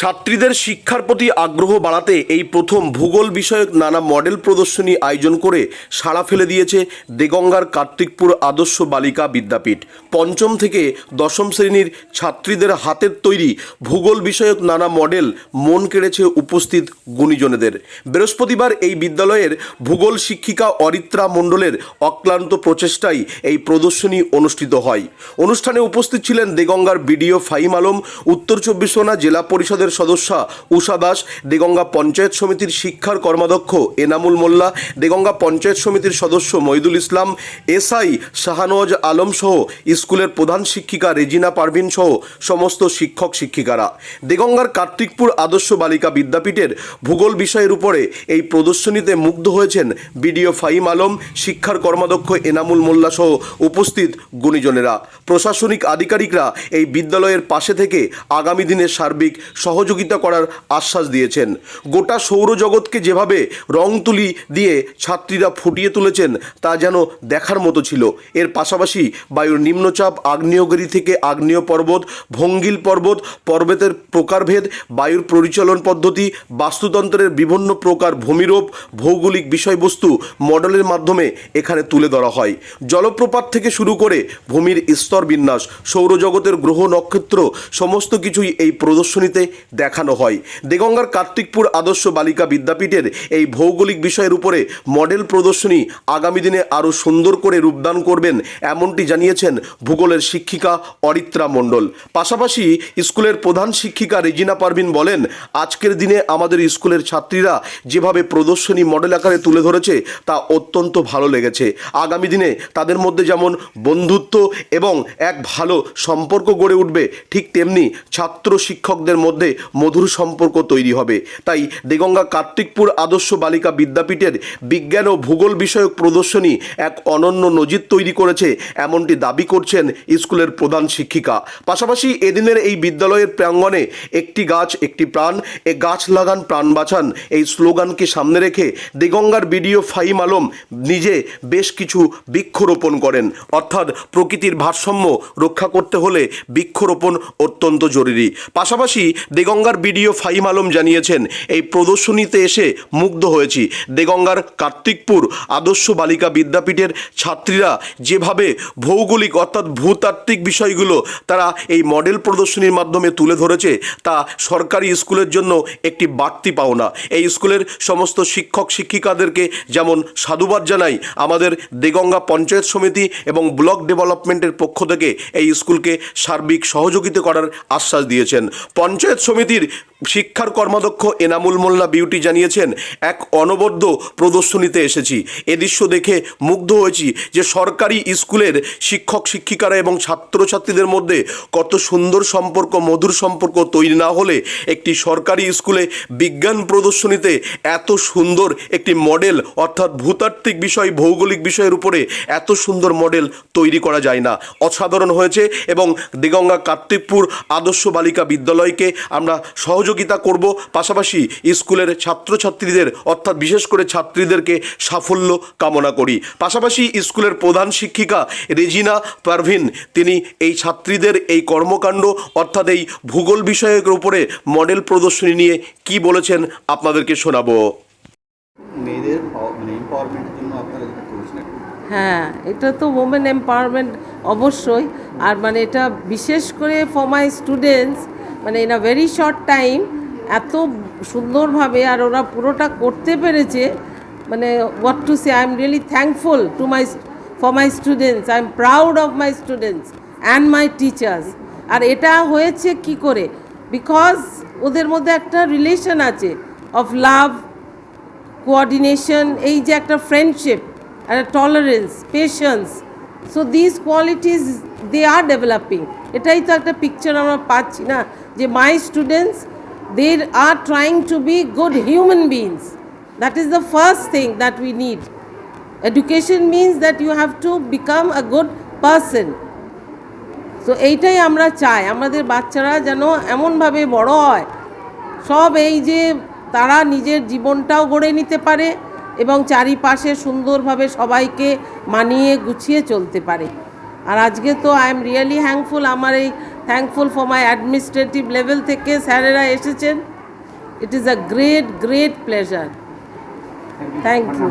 ছাত্রীদের শিক্ষার প্রতি আগ্রহ বাড়াতে এই প্রথম ভূগোল বিষয়ক নানা মডেল প্রদর্শনী আয়োজন করে সাড়া ফেলে দিয়েছে দেগঙ্গার কার্তিকপুর আদর্শ বালিকা বিদ্যাপীঠ। পঞ্চম থেকে দশম শ্রেণির ছাত্রীদের হাতের তৈরি ভূগোল বিষয়ক নানা মডেল মন কেড়েছে উপস্থিত গুণীজনেদের। বৃহস্পতিবার এই বিদ্যালয়ের ভূগোল শিক্ষিকা অরিত্রা মণ্ডলের অক্লান্ত প্রচেষ্টায় এই প্রদর্শনী অনুষ্ঠিত হয়। অনুষ্ঠানে উপস্থিত ছিলেন দেগঙ্গার বিডিও ফাহিম আলম, উত্তর চব্বিশ পরগনা জেলা পরিষদের সদস্যা উষা দাস, দেগঙ্গা পঞ্চায়েত সমিতির শিক্ষার কর্মাধ্যক্ষ এনামুল মোল্লা, দেগঙ্গা পঞ্চায়েত সমিতির সদস্য মইদুল ইসলাম, এসআই শাহানওয়াজ আলম সহ স্কুলের প্রধান শিক্ষিকা রেজিনা পারভিন সহ সমস্ত শিক্ষক শিক্ষিকারা। দেগঙ্গার কার্তিকপুর আদর্শ বালিকা বিদ্যাপীঠের ভূগোল বিষয়ের উপরে এই প্রদর্শনীতে মুগ্ধ হয়েছেন বিডিও ফাইম আলম, শিক্ষার কর্মাধ্যক্ষ এনামুল মোল্লা সহ উপস্থিত গুণীজনেরা। প্রশাসনিক আধিকারিকরা এই বিদ্যালয়ের পাশে থেকে আগামী দিনে সার্বিক সহযোগিতা করার আশ্বাস দিয়েছেন। গোটা সৌরজগৎকে যেভাবে রং তুলি দিয়ে ছাত্রীরা ফুটিয়ে তুলেছেন, তা যেন দেখার মতো ছিল। এর পাশাপাশি বায়ুর নিম্নচাপ, আগ্নেয়গিরি থেকে আগ্নেয় পর্বত, ভঙ্গিল পর্বত, পর্বতের প্রকারভেদ, বায়ুর পরিচালন পদ্ধতি, বাস্তুতন্ত্রের বিভিন্ন প্রকার ভূমিরূপ, ভৌগোলিক বিষয়বস্তু মডেলের মাধ্যমে এখানে তুলে ধরা হয়। জলপ্রপাত থেকে শুরু করে ভূমির স্তর বিন্যাস, সৌরজগতের গ্রহ নক্ষত্র, সমস্ত কিছুই এই প্রদর্শনীতে দেখানো হয়। দেগঙ্গার কার্তিকপুর আদর্শ বালিকা বিদ্যাপীঠের এই ভৌগোলিক বিষয়ের উপরে মডেল প্রদর্শনী আগামী দিনে আরও সুন্দর করে রূপদান করবেন এমনটি জানিয়েছেন ভূগোলের শিক্ষিকা অরিত্রা মণ্ডল। পাশাপাশি স্কুলের প্রধান শিক্ষিকা রেজিনা পারভিন বলেন, আজকের দিনে আমাদের স্কুলের ছাত্রীরা যেভাবে প্রদর্শনী মডেল আকারে তুলে ধরেছে, তা অত্যন্ত ভালো লেগেছে। আগামী দিনে তাদের মধ্যে যেমন বন্ধুত্ব এবং এক ভালো সম্পর্ক গড়ে উঠবে, ঠিক তেমনি ছাত্র শিক্ষকদের মধ্যে মধুর সম্পর্ক তৈরি হবে। তাই দেগঙ্গা কার্তিকপুর আদর্শ বালিকা বিদ্যাপীঠের বিজ্ঞান ও ভূগোল বিষয়ক প্রদর্শনী এক অনন্য নজির তৈরি করেছে, এমনটি দাবি করছেন স্কুলের প্রধান শিক্ষিকা। পাশাপাশি এদিনের এই বিদ্যালয়ের প্রাঙ্গণে একটি গাছ, একটি প্রাণ, এ গাছ লাগান প্রাণ বাঁচান এই স্লোগানকে সামনে রেখে দেগঙ্গার বিডিও ফাইম আলম নিজে বেশ কিছু বৃক্ষরোপণ করেন। অর্থাৎ প্রকৃতির ভারসাম্য রক্ষা করতে হলে বৃক্ষরোপণ অত্যন্ত জরুরি। পাশাপাশি দেগঙ্গার বিডিও ফাহিম আলম জানিয়েছেন, এই প্রদর্শনীতে এসে মুগ্ধ হয়েছি। দেগঙ্গার কার্তিকপুর আদর্শ বালিকা বিদ্যাপীঠের ছাত্রীরা যেভাবে ভৌগোলিক অর্থাৎ ভূতাত্ত্বিক বিষয়গুলো তারা এই মডেল প্রদর্শনীর মাধ্যমে তুলে ধরেছে, তা সরকারি স্কুলের জন্য একটি বাড়তি পাওনা। এই স্কুলের সমস্ত শিক্ষক শিক্ষিকাদেরকে যেমন সাধুবাদ জানাই, আমাদের দেগঙ্গা পঞ্চায়েত সমিতি এবং ব্লক ডেভেলপমেন্টের পক্ষ থেকে এই স্কুলকে সার্বিক সহযোগিতা করার আশ্বাস দিয়েছেন। পঞ্চায়েত সমিতির শিক্ষার কর্মাধ্যক্ষ এনামুল মোল্লা বিউটি জানিয়েছেন, এক অনবদ্য প্রদর্শনীতে এসেছি। এ দৃশ্য দেখে মুগ্ধ হয়েছি যে সরকারি স্কুলের শিক্ষক, শিক্ষিকারা এবং ছাত্রছাত্রীদের মধ্যে কত সুন্দর সম্পর্ক, মধুর সম্পর্ক তৈরি না হলে একটি সরকারি স্কুলে বিজ্ঞান প্রদর্শনীতে এত সুন্দর একটি মডেল, অর্থাৎ ভূতাত্ত্বিক বিষয়, ভৌগোলিক বিষয়ের উপরে এত সুন্দর মডেল তৈরি করা যায় না। অসাধারণ হয়েছে এবং দিগঙ্গা কার্তিকপুর আদর্শ বালিকা বিদ্যালয়কে আমরা সহযোগিতা করব পাশাপাশি স্কুলের ছাত্রছাত্রীদের অর্থাৎ বিশেষ করে ছাত্রীদেরকে সাফল্য কামনা করি। পাশাপাশি স্কুলের প্রধান শিক্ষিকা রেজিনা পারভিন তিনি এই ছাত্রীদের এই কর্মকাণ্ড অর্থাৎ এই ভূগোল বিষয়ের উপরে মডেল প্রদর্শনী নিয়ে কি বলেছেন আপনাদেরকে শোনাবো। মেয়েদের মানে এম্পাওয়ারমেন্টের জন্য আপনারা যেটা করেছিলেন। হ্যাঁ এটা তো ওমেন এম্পাওয়ারমেন্ট অবশ্যই। আর মানে এটা বিশেষ করে ফর মাই স্টুডেন্টস মানে in a very short time এত সুন্দরভাবে আর ওরা পুরোটা করতে পেরেছে মানে what to say I am really thankful to my for my students I am proud of my students and my teachers আর এটা হয়েছে কি করে? বিকজ ওদের মধ্যে একটা রিলেশন আছে অফ লাভ কোঅর্ডিনেশন এই যে একটা ফ্রেন্ডশিপ একটা tolerance patience so this qualities they are developing এটাই তো একটা পিকচার আমরা পাচ্ছি না, যে my students they are trying to be good human beings that is the first thing that we need education means that you have to become a good person so এইটাই আমরা চাই, আমাদের বাচ্চারা যেন এমনভাবে বড় হয়। সব এই যে তারা নিজের জীবনটাও গড়ে নিতে পারে এবং চারিপাশে সুন্দরভাবে সবাইকে মানিয়ে গুছিয়ে চলতে পারে। আর আজকে তো আই এম রিয়েলি হ্যাঙ্কফুল আমার এই thankful for my administrative level থেকে স্যারেরা এসেছেন। It is a great great pleasure thank you